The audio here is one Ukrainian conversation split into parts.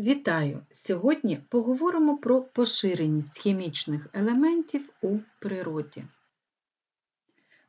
Вітаю! Сьогодні поговоримо про поширеність хімічних елементів у природі.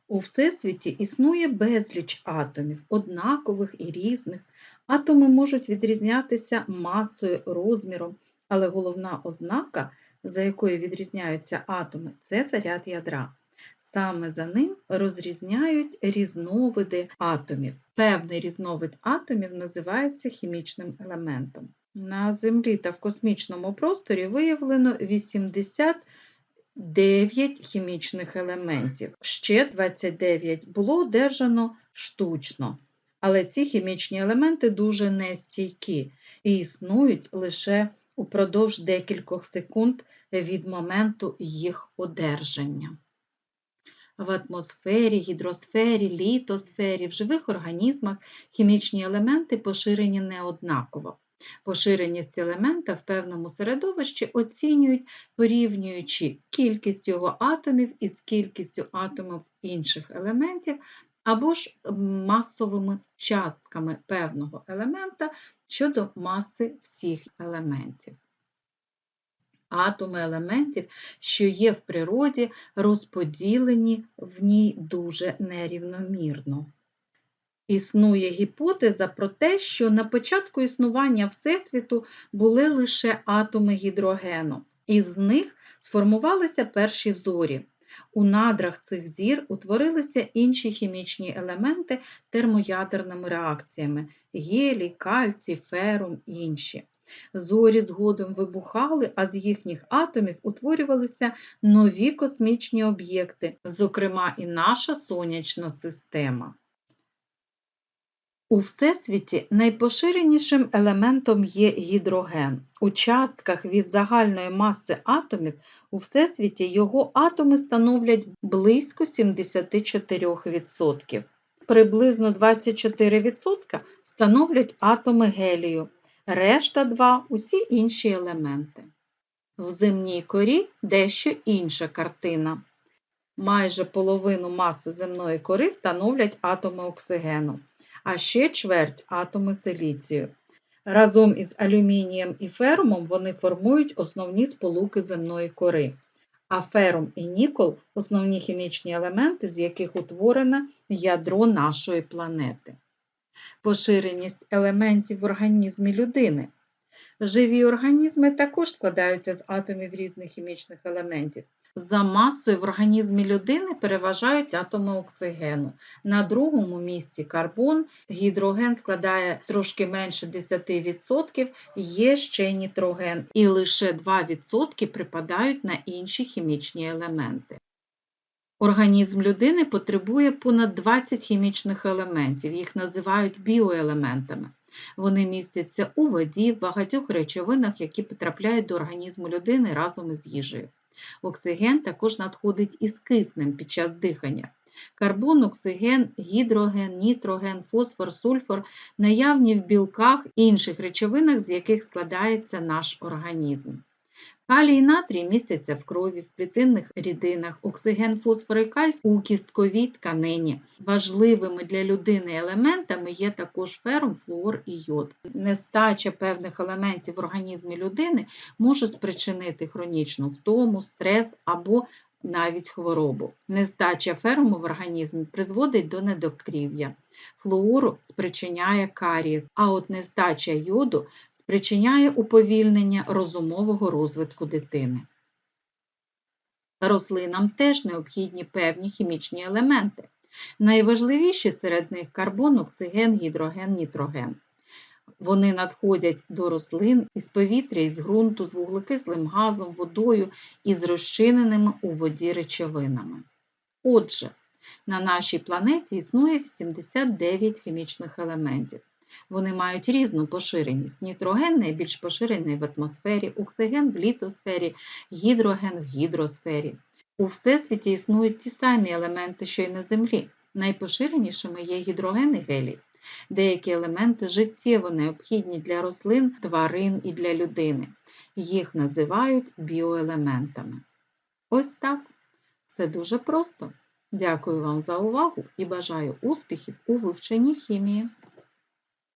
У Всесвіті існує безліч атомів, однакових і різних. Атоми можуть відрізнятися масою, розміром, але головна ознака, за якою відрізняються атоми, це заряд ядра. Саме за ним розрізняють різновиди атомів. Певний різновид атомів називається хімічним елементом. На Землі та в космічному просторі виявлено 89 хімічних елементів. Ще 29 було одержано штучно. Але ці хімічні елементи дуже нестійкі і існують лише упродовж декількох секунд від моменту їх одержання. В атмосфері, гідросфері, літосфері, в живих організмах хімічні елементи поширені неоднаково. Поширеність елемента в певному середовищі оцінюють, порівнюючи кількість його атомів із кількістю атомів інших елементів, або ж масовими частками певного елемента щодо маси всіх елементів. Атоми елементів, що є в природі, розподілені в ній дуже нерівномірно. Існує гіпотеза про те, що на початку існування Всесвіту були лише атоми гідрогену, і з них сформувалися перші зорі. У надрах цих зір утворилися інші хімічні елементи термоядерними реакціями гелій, кальцій, ферум і інші. Зорі згодом вибухали, а з їхніх атомів утворювалися нові космічні об'єкти, зокрема і наша сонячна система. У Всесвіті найпоширенішим елементом є гідроген. У частках від загальної маси атомів у Всесвіті його атоми становлять близько 74%. Приблизно 24% становлять атоми гелію, решта 2 усі інші елементи. В земній корі дещо інша картина. Майже половину маси земної кори становлять атоми оксигену а ще чверть атоми силіцію. Разом із алюмінієм і ферумом вони формують основні сполуки земної кори. А ферум і нікол основні хімічні елементи, з яких утворене ядро нашої планети. Поширеність елементів в організмі людини. Живі організми також складаються з атомів різних хімічних елементів. За масою в організмі людини переважають атоми оксигену. На другому місці карбон, гідроген складає трошки менше 10%, є ще нітроген, і лише 2% припадають на інші хімічні елементи. Організм людини потребує понад 20 хімічних елементів, їх називають біоелементами. Вони містяться у воді, в багатьох речовинах, які потрапляють до організму людини разом із їжею. Оксиген також надходить із киснем під час дихання. Карбон, оксиген, гідроген, нітроген, фосфор, сульфор наявні в білках і інших речовинах, з яких складається наш організм. Калій натрій містяться в крові, в клітинних рідинах, оксиген, фосфор і кальцій у кістковій тканині. Важливими для людини елементами є також ферум, флуор і йод. Нестача певних елементів в організмі людини може спричинити хронічну втому, стрес або навіть хворобу. Нестача феруму в організмі призводить до недокрів'я. Флуору спричиняє карієс, а от нестача йоду спричиняє уповільнення розумового розвитку дитини. Рослинам теж необхідні певні хімічні елементи. Найважливіші серед них карбон, оксиген, гідроген, нітроген. Вони надходять до рослин із повітря, із ґрунту, з вуглекислим газом, водою і з розчиненими у воді речовинами. Отже, на нашій планеті існує 79 хімічних елементів. Вони мають різну поширеність. Нітроген найбільш поширений в атмосфері, оксиген в літосфері, гідроген в гідросфері. У всесвіті існують ті самі елементи, що й на Землі. Найпоширенішими є гідроген і гелій. Деякі елементи життєво необхідні для рослин, тварин і для людини. Їх називають біоелементами. Ось так. Все дуже просто. Дякую вам за увагу і бажаю успіхів у вивченні хімії.